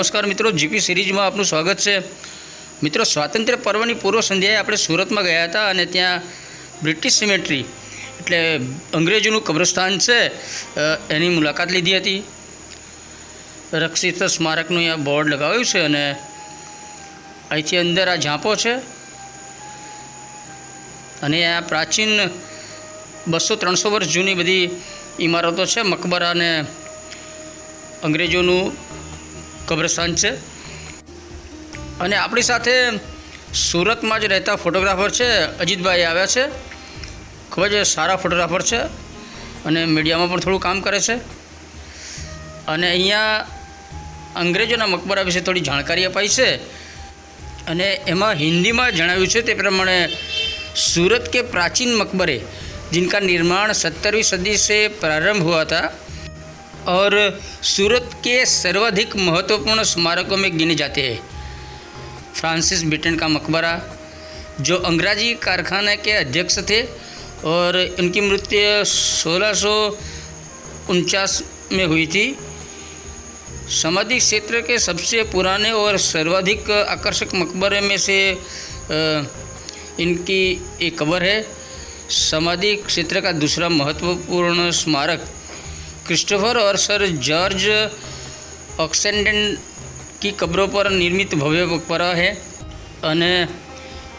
નમસ્કાર મિત્રો, જીપી સિરીઝમાં આપનું સ્વાગત છે. મિત્રો, સ્વાતંત્ર્ય પર્વની પૂર્વ સંધ્યાએ આપણે સુરતમાં ગયા હતા અને ત્યાં બ્રિટિશ સિમેટ્રી એટલે અંગ્રેજોનું કબ્રસ્તાન છે એની મુલાકાત લીધી હતી. રક્ષિત સ્મારકનું અહીંયા બોર્ડ લગાવ્યું છે અને અહીંથી અંદર આ ઝાંપો છે. અને આ પ્રાચીન બસો ત્રણસો વર્ષ જૂની બધી ઇમારતો છે, મકબરા અને અંગ્રેજોનું કબ્રસ્તાન છે અને આપણી સાથે સુરતમાં જ રહેતા ફોટોગ્રાફર છે અજીતભાઈ આવ્યા છે ખૂબ જ સારા ફોટોગ્રાફર છે અને મીડિયામાં પણ થોડું કામ કરે છે અને અહીંયા અંગ્રેજોના મકબરા વિશે થોડી જાણકારી અપાઈ છે અને એમાં હિન્દીમાં જણાવ્યું છે તે પ્રમાણે सूरत के प्राचीन मकबरे जिनका निर्माण सत्तरवीं सदी से प्रारंभ हुआ था और सूरत के सर्वाधिक महत्वपूर्ण स्मारकों में गिने जाते हैं। फ्रांसिस ब्रिटेन का मकबरा, जो अंग्रेज़ी कारखाने के अध्यक्ष थे और उनकी मृत्यु सोलह में हुई थी। समाधि क्षेत्र के सबसे पुराने और सर्वाधिक आकर्षक मकबरे में से इनकी एक कबर है। समाधि क्षेत्र का दूसरा महत्वपूर्ण स्मारक क्रिस्टोफर और सर जॉर्ज ऑक्सेंडन की कब्रों पर निर्मित भव्य मकबरा है અને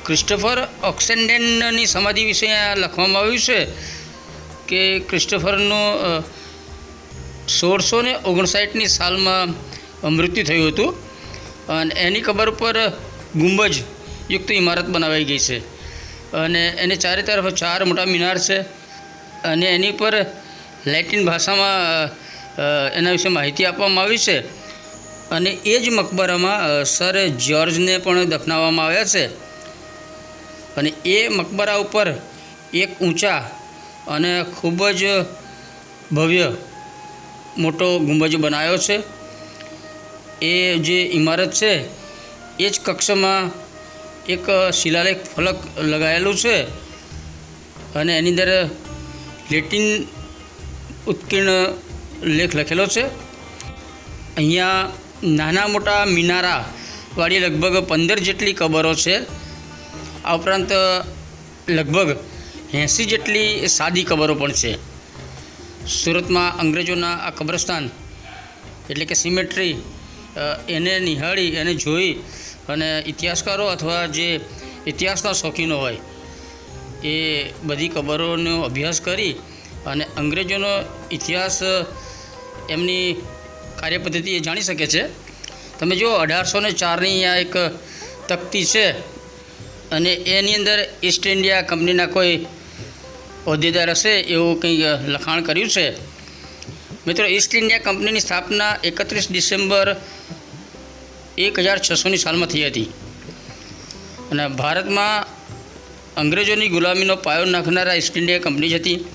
ક્રિસ્ટોફર ઓક્સેન્ડેનની સમાધિ વિશે આ લખવામાં આવ્યું છે કે ક્રિસ્ટોફરનું અ, સોળસો ને ઓગણસાઠની સાલમાં મૃત્યુ થયું હતું અને એની કબર પર ગુંબજ યુક્ત ઇમારત બનાવાઈ ગઈ છે અને એની ચારે તરફ ચાર મોટા મિનાર છે અને એની પર લેટિન ભાષામાં એના વિશે માહિતી આપવામાં આવી છે. અને એ જ મકબરામાં સર જ્યોર્જને પણ દફનાવવામાં આવ્યા છે. અને એ મકબરા ઉપર એક ઊંચા અને ખૂબ જ ભવ્ય મોટો ગુંબજ બનાવ્યો છે. એ જે ઇમારત છે, એ જ કક્ષમાં એક શિલાલેખ ફલક લગાવેલું છે. અને એની અંદર લેટિન ઉત્કીર્ણ લેખ લખેલો છે. અહીંયા નાના મોટા મિનારાવાળી લગભગ પંદર જેટલી કબરો છે. આ ઉપરાંત લગભગ એંસી જેટલી સાદી કબરો પણ છે. સુરતમાં અંગ્રેજોના આ કબ્રસ્તાન એટલે કે સિમેટ્રી એને નિહાળી, એને જોઈ અને ઇતિહાસકારો અથવા જે ઇતિહાસના શોખીનો હોય એ બધી કબરોનો અભ્યાસ કરી અને અંગ્રેજોનો ઇતિહાસ એમની કાર્યપદ્ધતિ એ જાણી શકે છે. તમે જુઓ, અઢારસો ને ચારની આ એક તકતી છે અને એની અંદર ઈસ્ટ ઇન્ડિયા કંપનીના કોઈ હોદ્દેદાર હશે એવું કંઈ લખાણ કર્યું છે. મિત્રો ઈસ્ટ ઇન્ડિયા કંપનીની સ્થાપના એકત્રીસ ડિસેમ્બર એક હજાર છસોની સાલમાં થઈ હતી. અને ભારતમાં અંગ્રેજોની ગુલામીનો પાયો નાખનારા ઈસ્ટ ઇન્ડિયા કંપની હતી.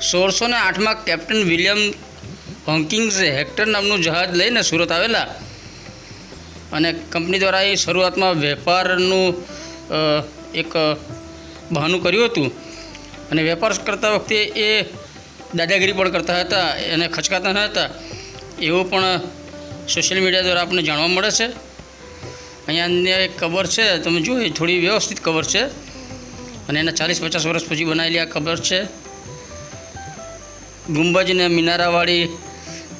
સોળસો ને આઠમાં કેપ્ટન વિલિયમ હોંકિંગ્સે હેક્ટર નામનું જહાજ લઈને સુરત આવેલા. અને કંપની દ્વારા એ શરૂઆતમાં વેપારનું એક બહાનું કર્યું હતું. અને વેપાર કરતા વખતે એ દાદાગીરી પણ કરતા હતા અને ખચકાતા ન હતા. એવું પણ સોશિયલ મીડિયા દ્વારા આપણને જાણવા મળે છે. અહીંયા એક કબર છે, તમે એ થોડી વ્યવસ્થિત કબર છે. અને એના ચાલીસ પચાસ વર્ષ પછી બનાવેલી આ કબર છે. ગુંબજ ને મિનારાવાળી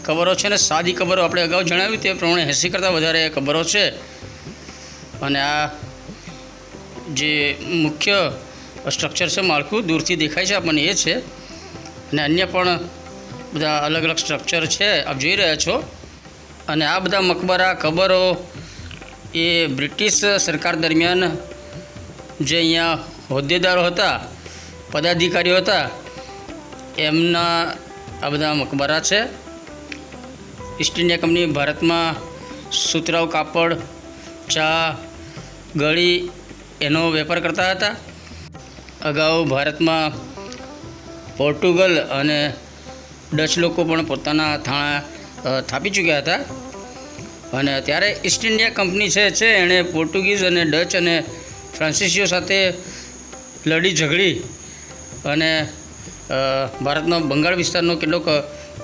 કબરો છે ને, સાદી કબરો આપણે અગાઉ જણાવ્યું તે પ્રમાણે એંસી કરતાં વધારે કબરો છે. અને આ જે મુખ્ય સ્ટ્રક્ચર છે, માળખું દૂરથી દેખાય છે, આપણને એ છે. અને અન્ય પણ બધા અલગ અલગ સ્ટ્રક્ચર છે, આપ જોઈ રહ્યા છો. અને આ બધા મકબરા, કબરો એ બ્રિટિશ સરકાર દરમિયાન જે અહીંયા હોદ્દેદારો હતા, પદાધિકારીઓ હતા એમના આ બધા મકબરા છે. ઈસ્ટ ઇન્ડિયા કંપની ભારતમાં સુતરાઉ કાપડ, ચા, ગળી એનો વેપાર કરતા હતા. અગાઉ ભારતમાં પોર્ટુગલ અને ડચ લોકો પણ પોતાના થાણા થાપી ચૂક્યા હતા. અને ત્યારે ઈસ્ટ ઇન્ડિયા કંપની છે છે, એણે પોર્ટુગીઝ અને ડચ અને ફ્રાન્સિસીઓ સાથે લડી ઝઘડી અને ભારતનો બંગાળ વિસ્તારનો કેટલોક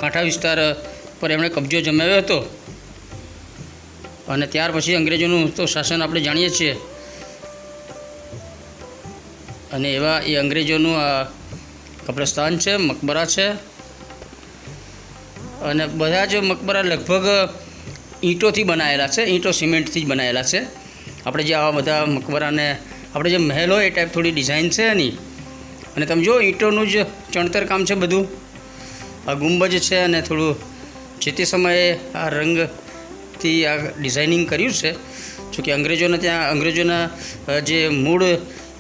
કાંઠા વિસ્તાર પર એમણે કબજો જમાવ્યો હતો. અને ત્યાર પછી અંગ્રેજોનું તો શાસન આપણે જાણીએ છીએ. અને એવા એ અંગ્રેજોનું આ કબ્રસ્તાન છે, મકબરા છે. અને બધા જ મકબરા લગભગ ઈંટોથી બનાવેલા છે, ઈંટો સિમેન્ટથી જ બનાવેલા છે. આપણે જે આવા બધા મકબરાને, આપણે જે મહેલ હોય એ ટાઈપ થોડી ડિઝાઇન છે એની અને તમે જો ઈંટોનું જ ચણતર કામ છે બધું. આ ગુંબજ છે અને થોડું જે તે સમયે આ રંગથી આ ડિઝાઇનિંગ કર્યું છે. જોકે અંગ્રેજોને ત્યાં, અંગ્રેજોના જે મૂળ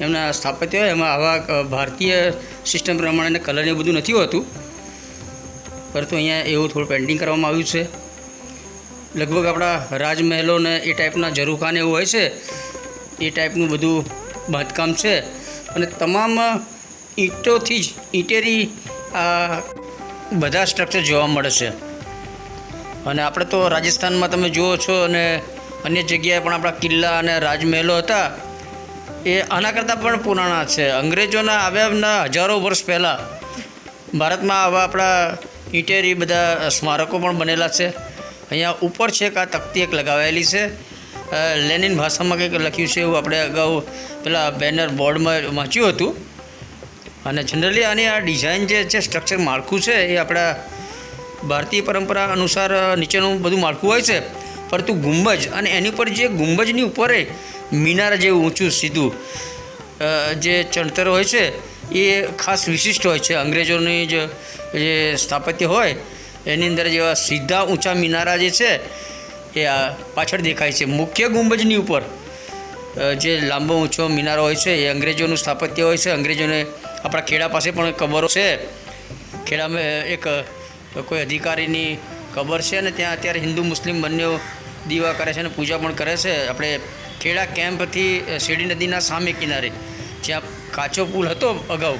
એમના સ્થાપત્ય હોય, એમાં આવા ભારતીય સિસ્ટમ પ્રમાણે કલર એ બધું નથી હોતું. પરંતુ અહીંયા એવું થોડું પેઇન્ટિંગ કરવામાં આવ્યું છે. લગભગ આપણા રાજમહેલોને એ ટાઈપના ઝરૂખાને એવું હોય છે. એ ટાઈપનું બધું બાંધકામ છે. અને તમામ ઈંટોથી જ ઈંટેરી બધા સ્ટ્રક્ચર જોવા મળે છે. અને આપણે તો રાજસ્થાનમાં તમે જુઓ છો અને અન્ય જગ્યાએ પણ આપણા કિલ્લા અને રાજમહેલો હતા. એ આના કરતાં પણ પુરાણા છે. અંગ્રેજોના આવ્યાના હજારો વર્ષ પહેલાં ભારતમાં આવા આપણા ઈટેરી બધા સ્મારકો પણ બનેલા છે. અહીંયા ઉપર છે એક આ તકતી એક લગાવેલી છે. લેનિન ભાષામાં કંઈક લખ્યું છે એવું આપણે અગાઉ પેલા બેનર બોર્ડમાં વાંચ્યું હતું. અને જનરલી આની આ ડિઝાઇન જે છે સ્ટ્રક્ચર માળખું છે, એ આપણા ભારતીય પરંપરા અનુસાર નીચેનું બધું માળખું હોય છે. પરંતુ ગુંબજ અને એની ઉપર જે ગુંબજની ઉપર મિનાર જેવું ઊંચું, સીધું જે ચણતર હોય છે, એ ખાસ વિશિષ્ટ હોય છે. અંગ્રેજોની જે સ્થાપત્ય હોય, એની અંદર જેવા સીધા ઊંચા મિનારા જે છે, એ આ પાછળ દેખાય છે. મુખ્ય ગુંબજની ઉપર જે લાંબો, ઊંચો મિનારો હોય છે, એ અંગ્રેજોનું સ્થાપત્ય હોય છે. અંગ્રેજોને આપણા ખેડા પાસે પણ કબરો છે. ખેડામાં એક કોઈ અધિકારીની કબર છે અને ત્યાં અત્યારે હિન્દુ મુસ્લિમ બંને દીવા કરે છે અને પૂજા પણ કરે છે. આપણે ખેડા કેમ્પથી શેરડી નદીના સામે કિનારે જ્યાં કાચો પુલ હતો અગાઉ,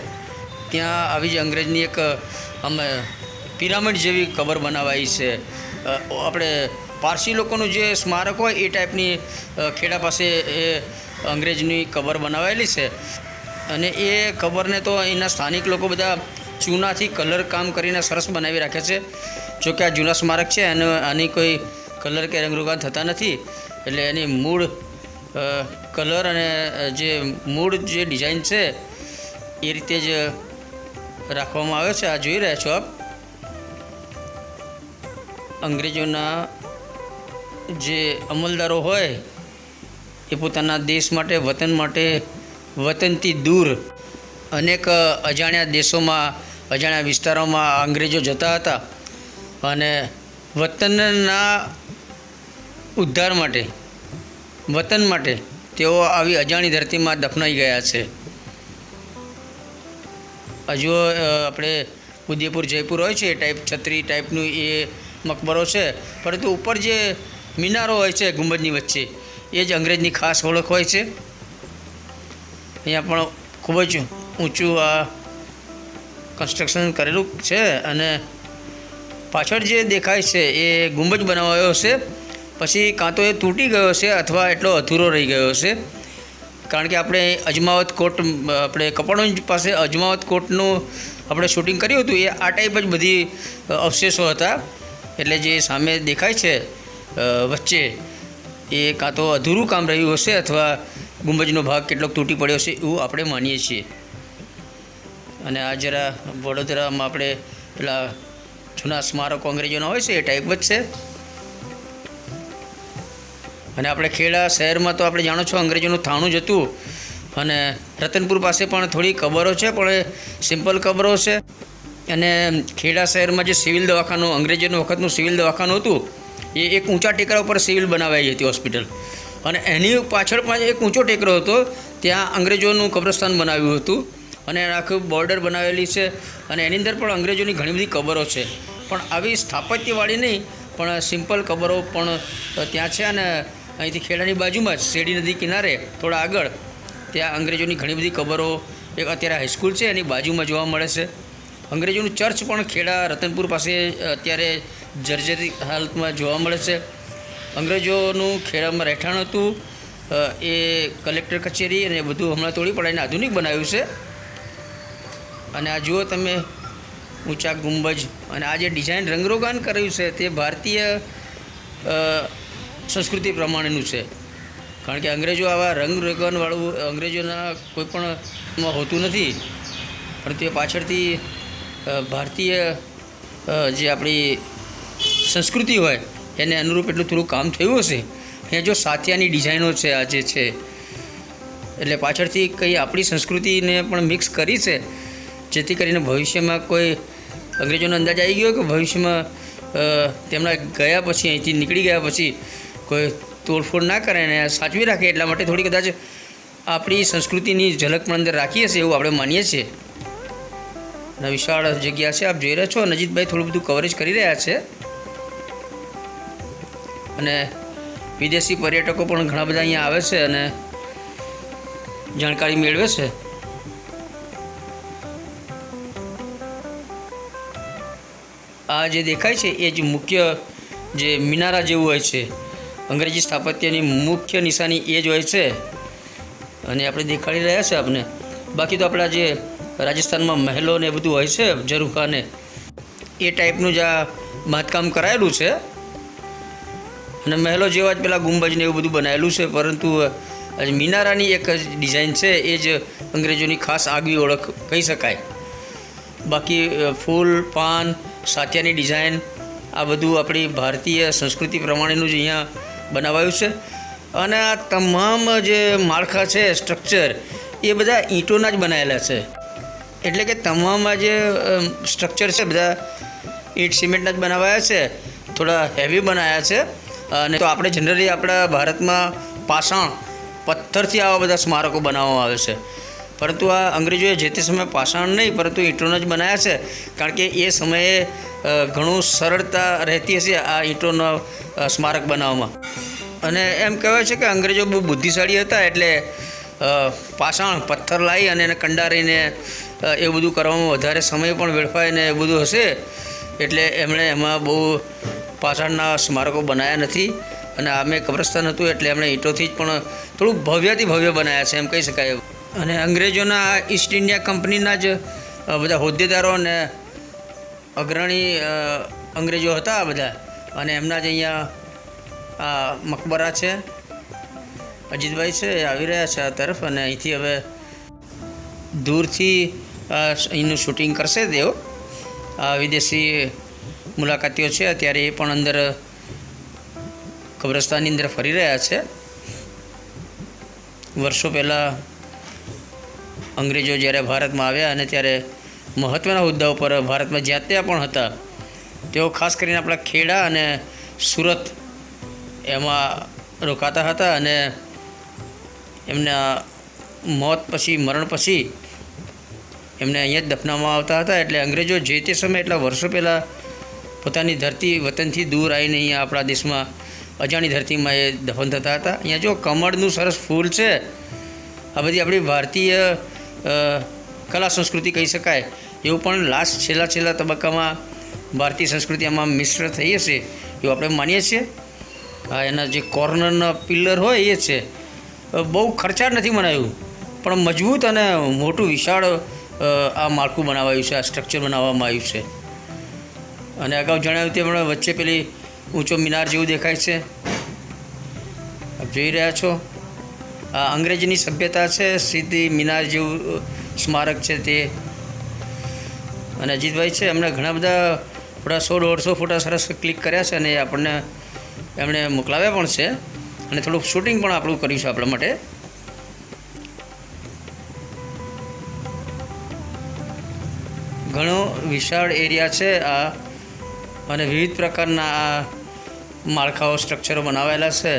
ત્યાં આવી જ અંગ્રેજની એક અમે પિરામિડ જેવી કબર બનાવાઈ છે. આપણે પારસી લોકોનું જે સ્મારક હોય એ ટાઈપની ખેડા પાસે એ અંગ્રેજની કબર બનાવેલી છે. અને એ કબરને તો અહીંના સ્થાનિક લોકો બધા ચૂનાથી કલર કામ કરીને સરસ બનાવી રાખે છે. જો કે આ જૂના સ્મારક છે અને આની કોઈ કલર કે રંગરૂગાન થતા નથી. એટલે એની મૂળ કલર અને જે મૂળ જે ડિઝાઇન છે, એ રીતે જ રાખવામાં આવે છે. આ જોઈ રહ્યા છો આપ? અંગ્રેજોના જે અમલદારો હોય, એ પોતાના દેશ માટે, વતન માટે વતનથી દૂર અનેક અજાણ્યા દેશોમાં, અજાણ્યા વિસ્તારોમાં અંગ્રેજો જતા હતા અને વતનના ઉદ્ધાર માટે, વતન માટે તેઓ આવી અજાણી ધરતીમાં દફનાઈ ગયા છે. હજુ આપણે ઉદયપુર, જયપુર હોય છે, એ ટાઈપ છત્રી ટાઈપનું એ મકબરો છે, પરંતુ ઉપર જે મિનારો હોય છે ગુંબજની વચ્ચે, એ જ અંગ્રેજની ખાસ ઓળખ હોય છે. અહીંયા પણ ખૂબ જ ઊંચું આ કન્સ્ટ્રક્શન કરેલું છે અને પાછળ જે દેખાય છે એ ગુંબજ બનાવાયો છે પછી કાં તો એ તૂટી ગયો છે અથવા એટલો અધૂરો રહી ગયો છે કારણ કે આપણે અજમાવત કોટ, આપણે કપડવંજ પાસે અજમાવત કોટનું આપણે શૂટિંગ કર્યું હતું, એ આ ટાઈપ જ બધી અવશેષો હતા. એટલે જે સામે દેખાય છે વચ્ચે એ કાં તો અધૂરું કામ રહ્યું હશે અથવા ગુંબજનો ભાગ કેટલોક તૂટી પડ્યો છે એવું આપણે માનીએ છીએ. અને આ જરા વડોદરામાં આપણે પેલા જૂના સ્મારકો અંગ્રેજોના હોય છે એ ટાઈપ જ છે. અને આપણે ખેડા શહેરમાં તો આપણે જાણો છો અંગ્રેજોનું થાણું જ હતું. અને રતનપુર પાસે પણ થોડી કબરો છે, પણ એ સિમ્પલ કબરો છે. અને ખેડા શહેરમાં જે સિવિલ દવાખાનું અંગ્રેજોનું વખતનું સિવિલ દવાખાનું હતું, એ એક ઊંચા ટેકરા ઉપર સિવિલ બનાવાઈ હતી હોસ્પિટલ. અને એની પાછળ પણ એક ઊંચો ટેકરો હતો. ત્યાં અંગ્રેજોનું કબ્રસ્તાન બનાવ્યું હતું અને આખું બોર્ડર બનાવેલી છે અને એની અંદર પણ અંગ્રેજોની ઘણી બધી કબરો છે. પણ આવી સ્થાપત્યવાળી નહીં, પણ સિમ્પલ કબરો પણ ત્યાં છે અને અહીંથી ખેડાની બાજુમાં જ શેરડી નદી કિનારે થોડા આગળ ત્યાં અંગ્રેજોની ઘણી બધી કબરો એક અત્યારે હાઈસ્કૂલ છે, એની બાજુમાં જોવા મળે છે. અંગ્રેજોનું ચર્ચ પણ ખેડા રતનપુર પાસે અત્યારે જર્જરી હાલતમાં જોવા મળે છે. અંગ્રેજોનું ખેડામાં રહેઠાણ હતું. એ કલેક્ટર કચેરી અને બધું હમણાં તોડી પડાઈને આધુનિક બનાવ્યું છે. અને આ જુઓ તમે, ઊંચા ગુંબજ અને આ જે ડિઝાઇન રંગરોગાન કર્યું છે તે ભારતીય સંસ્કૃતિ પ્રમાણેનું છે. કારણ કે અંગ્રેજો આવા રંગ રોગનવાળું અંગ્રેજોના કોઈ પણ હોતું નથી. પરંતુ એ પાછળથી ભારતીય જે આપણી સંસ્કૃતિ હોય એને અનુરૂપ એટલું થોડું કામ થયું હશે. અહીંયા જો સાથિયાની ડિઝાઇનો છે, આ જે છે, એટલે પાછળથી કંઈ આપણી સંસ્કૃતિને પણ મિક્સ કરી છે, જેથી કરીને ભવિષ્યમાં કોઈ અંગ્રેજોનો અંદાજ આવી ગયો કે ભવિષ્યમાં તેમના ગયા પછી, અહીંથી નીકળી ગયા પછી કોઈ તોડફોડ ના કરે અને સાચવી રાખે, એટલા માટે થોડી કદાચ આપણી સંસ્કૃતિની ઝલક પણ અંદર રાખીએ છીએ એવું આપણે માનીએ છીએ. અને વિશાળ જગ્યા છે, આપ જોઈ રહ્યા છો, નજીતભાઈ થોડું બધું કવરેજ કરી રહ્યા છે. અને વિદેશી પર્યટકો પણ ઘણા બધા અહીંયા આવે છે અને જાણકારી મેળવે છે. આ જે દેખાય છે, એ જ મુખ્ય જે મિનારા જેવું હોય છે. અંગ્રેજી સ્થાપત્યની મુખ્ય નિશાની એ જ હોય છે. અને આપણે દેખાડી રહ્યા છે આપણે બાકી તો આપણા જે રાજસ્થાનમાં મહેલો ને બધું હોય છે, ઝરૂખાને. એ ટાઈપનું જ આ બાંધકામ કરાયેલું છે. અને મહેલો જેવા જ પેલા ગુંબજ ને એવું બધું બનાવેલું છે, પરંતુ મિનારાની એક જ ડિઝાઇન છે, એ જ અંગ્રેજોની ખાસ આગવી ઓળખ કહી શકાય. બાકી ફૂલ, પાન સાત્યાની ડિઝાઇન આ બધું આપણી ભારતીય સંસ્કૃતિ પ્રમાણેનું જ અહીંયા બનાવાયું છે. અને આ તમામ જે માળખા છે સ્ટ્રક્ચર એ બધા ઈંટોના જ બનાવેલા છે. એટલે કે તમામ જે સ્ટ્રક્ચર છે, બધા ઈંટ, સિમેન્ટના જ બનાવાયા છે, થોડા હેવી બનાવ્યા છે. અને તો આપણે જનરલી આપણા ભારતમાં પાષાણ પથ્થરથી આવા બધા સ્મારકો બનાવવામાં આવે છે. પરંતુ આ અંગ્રેજોએ જે તે સમયે પાષાણ નહીં, પરંતુ ઈંટોના જ બનાવ્યા છે. કારણ કે એ સમયે ઘણું સરળતા રહેતી હશે આ ઈંટોનો સ્મારક બનાવવામાં. અને એમ કહેવાય છે કે અંગ્રેજો બહુ બુદ્ધિશાળી હતા એટલે પાષાણ પથ્થર લાવી અને એને કંડારીને એ બધું કરવામાં વધારે સમય પણ વેડફાય ને એ બધું હશે. એટલે એમણે એમાં બહુ પાષાણના સ્મારકો બનાવ્યા નથી અને આમે કબ્રસ્તાન હતું એટલે એમણે ઈંટોથી જ પણ થોડું ભવ્યથી ભવ્ય બનાવ્યા છે, એમ કહી શકાય અને અંગ્રેજોના ઈસ્ટ ઇન્ડિયા કંપનીના જ બધા હોદ્દેદારો અને અગ્રણી અંગ્રેજો હતા બધા. અને એમના જ અહીંયા આ મકબરા છે, અજીતભાઈ છે, એ આવી રહ્યા છે આ તરફ અને અહીંથી હવે દૂરથી અહીંનું શૂટિંગ કરશે તેઓ વિદેશી મુલાકાતીઓ છે. અત્યારે એ પણ અંદર કબ્રસ્તાનની અંદર ફરી રહ્યા છે. વર્ષો પહેલાં અંગ્રેજો જ્યારે ભારતમાં આવ્યા અને ત્યારે મહત્ત્વના હોદ્દા ઉપર ભારતમાં જ્યાં ત્યાં પણ હતા, તેઓ ખાસ કરીને આપણા ખેડા અને સુરત એમાં રોકાતા હતા અને એમના મોત પછી, મરણ પછી એમને અહીંયા જ દફનાવવામાં આવતા હતા. એટલે અંગ્રેજો જે તે સમયે, એટલા વર્ષો પહેલાં પોતાની ધરતી વતનથી દૂર આવીને અહીંયા આપણા દેશમાં અજાણી ધરતીમાં એ દફન થતા હતા. અહીંયા જો કમળનું સરસ ફૂલ છે, આ બધી આપણી ભારતીય કલા સંસ્કૃતિ કહી શકાય. એવું પણ લાસ્ટ છેલ્લા છેલ્લા તબક્કામાં ભારતીય સંસ્કૃતિ આમાં મિશ્ર થઈ હશે એવું આપણે માનીએ છીએ. એના જે કોર્નરના પિલ્લર હોય એ છે. બહુ ખર્ચાળ નથી બનાવ્યું પણ મજબૂત અને મોટું વિશાળ આ માળખું બનાવાયું છે, આ સ્ટ્રક્ચર બનાવવામાં આવ્યું છે. અને અગાઉ જણાવ્યું તે વચ્ચે પેલી ઊંચો મિનાર જેવું દેખાય છે. આપ જોઈ રહ્યા છો. આ અંગ્રેજીની સભ્યતા છે, સીધી મિનાર જેવું સ્મારક છે તે. અને અજીતભાઈ છે, એમણે ઘણા બધા થોડા સો, દોઢસો ફોટા સરસ ક્લિક કર્યા છે અને આપણને એમણે મોકલાવ્યા પણ છે. અને થોડુંક શૂટિંગ પણ આપણું કર્યું છે આપણા માટે. ઘણો વિશાળ એરિયા છે આ અને વિવિધ પ્રકારના આ માળખાઓ સ્ટ્રક્ચરો બનાવેલા છે.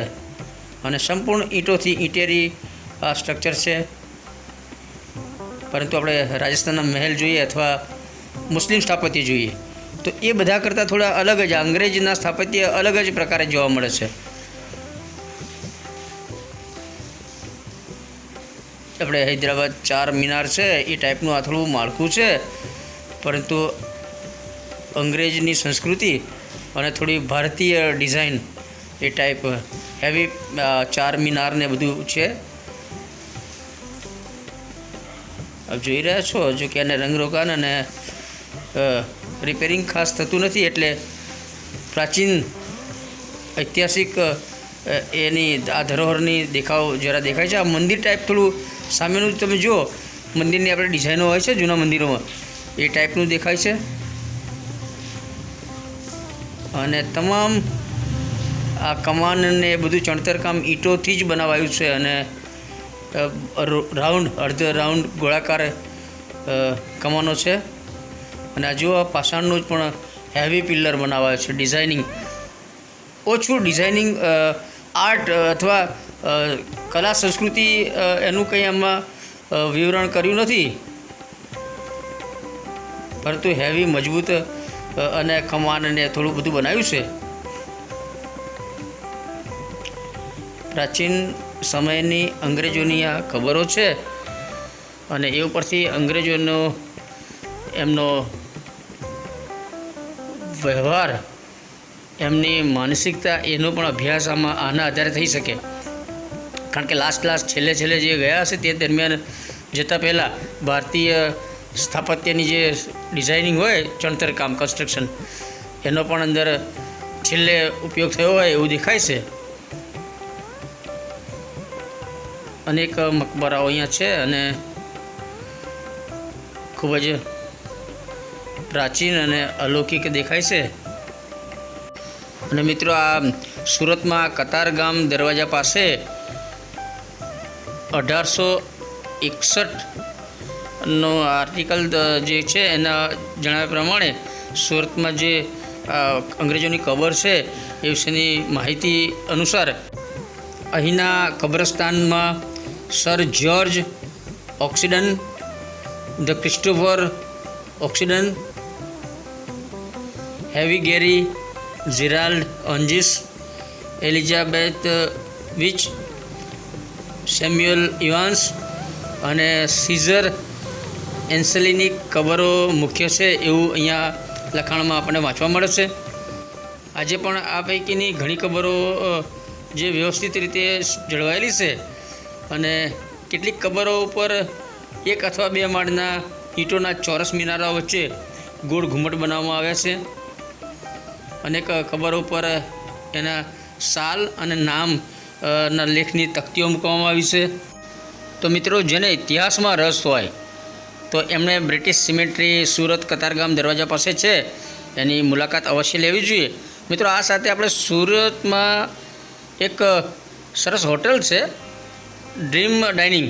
અને સંપૂર્ણ ઈંટોથી ઈંટેરી આ સ્ટ્રક્ચર છે. પરંતુ આપણે રાજસ્થાનના મહેલ જોઈએ અથવા મુસ્લિમ સ્થાપત્ય જોઈએ, તો એ બધા કરતાં થોડા અલગ જ, અંગ્રેજના સ્થાપત્ય અલગ જ પ્રકારે જોવા મળે છે. આપણે હૈદરાબાદ ચાર મિનાર છે, એ ટાઈપનું આ થોડું માળખું છે. પરંતુ અંગ્રેજની સંસ્કૃતિ અને થોડી ભારતીય ડિઝાઇન એ ટાઈપ હેવી ચાર મિનાર ને બધું છે. આપ જોઈ રહ્યા છો, જો કે એને રંગરોગાન અને રિપેરિંગ ખાસ થતું નથી એટલે પ્રાચીન ઐતિહાસિક એની આ ધરોહરની દેખાવ જરા દેખાય છે. આ મંદિર ટાઈપ થોડું સામેનું તમે જુઓ. મંદિરની આપણે ડિઝાઇનો હોય છે, જૂના મંદિરોમાં. એ ટાઈપનું દેખાય છે. અને તમામ આ કમાન ને એ બધું ચણતર કામ ઈંટોથી જ બનાવાયું છે અને રાઉન્ડ અર્ધ રાઉન્ડ ગોળાકાર કમાનો છે. અને આ પાષાણનું જ પણ હેવી પિલ્લર બનાવાયો છે ડિઝાઇનિંગ ઓછું ડિઝાઇનિંગ આર્ટ અથવા કલા સંસ્કૃતિ એનું કંઈ આમાં વિવરણ કર્યું નથી. પરંતુ હેવી મજબૂત અને કમાન થોડું બધું બનાવ્યું છે. પ્રાચીન સમયની અંગ્રેજોની આ ખબરો છે અને એ ઉપરથી અંગ્રેજોનો એમનો વ્યવહાર, એમની માનસિકતા, એનો પણ અભ્યાસ આમાં આના આધારે થઈ શકે. કારણ કે લાસ્ટ લાસ્ટ છેલ્લે છેલ્લે જે ગયા હશે તે દરમિયાન જતાં પહેલાં ભારતીય સ્થાપત્યની જે ડિઝાઇનિંગ હોય, ચણતર કામ કન્સ્ટ્રક્શન એનો પણ અંદર છેલ્લે ઉપયોગ થયો હોય એવું દેખાય છે. અનેક મકબરાઓ અહીંયા છે અને ખૂબ જ પ્રાચીન અને અલૌકિક દેખાય છે. અને મિત્રો, આ સુરતમાં કતારગામ દરવાજા પાસે અઢારસો એકસઠનો આર્ટિકલ જે છે, એના જણાવ્યા પ્રમાણે સુરતમાં જે અંગ્રેજોની કબર છે, એ વિશેની માહિતી અનુસાર અહીંના કબ્રસ્તાનમાં Sir George Oxenden, the Christopher Oxenden, heavy ગેરી Gerald Aungier, Elizabeth which, Samuel Evans અને સીઝર એન્સેલિની કબરો મુખ્ય છે એવું અહીંયા લખાણમાં આપણને વાંચવા મળે છે. આજે પણ આ પૈકીની ઘણી કબરો જે વ્યવસ્થિત રીતે જળવાયેલી છે અને કેટલીક કબરો ઉપર એક અથવા બે માળના ઈંટોના ચોરસ મિનારા વચ્ચે ગોળ ઘુમ્મટ બનાવવામાં આવ્યા છે. અનેક કબરો ઉપર એના સાલ અને નામ ના લેખની તકતીઓ મૂકવામાં આવી છે. તો મિત્રો, જેને ઇતિહાસમાં રસ હોય તો એમણે બ્રિટિશ સિમેટ્રી સુરત કતારગામ દરવાજા પાસે છે, એની મુલાકાત અવશ્ય લેવી જોઈએ. મિત્રો, આ સાથે આપણે સુરતમાં એક સરસ હોટેલ છે ડ્રીમ ડાઇનિંગ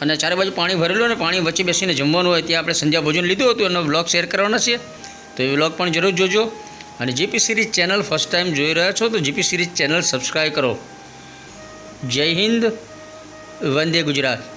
અને ચારે બાજુ પાણી ભરેલું અને પાણી વચ્ચે બેસીને જમવાનું હોય ત્યાં આપણે સંધ્યા ભોજન લીધું હતું, એનો વ્લોગ શેર કરવાના છીએ તો એ વ્લોગ પણ જરૂર જોજો. અને GP series channel first time જોઈ રહ્યા છો તો જીપી સિરીઝ ચેનલ સબસ્ક્રાઈબ કરો. જય હિન્દ, વંદે ગુજરાત.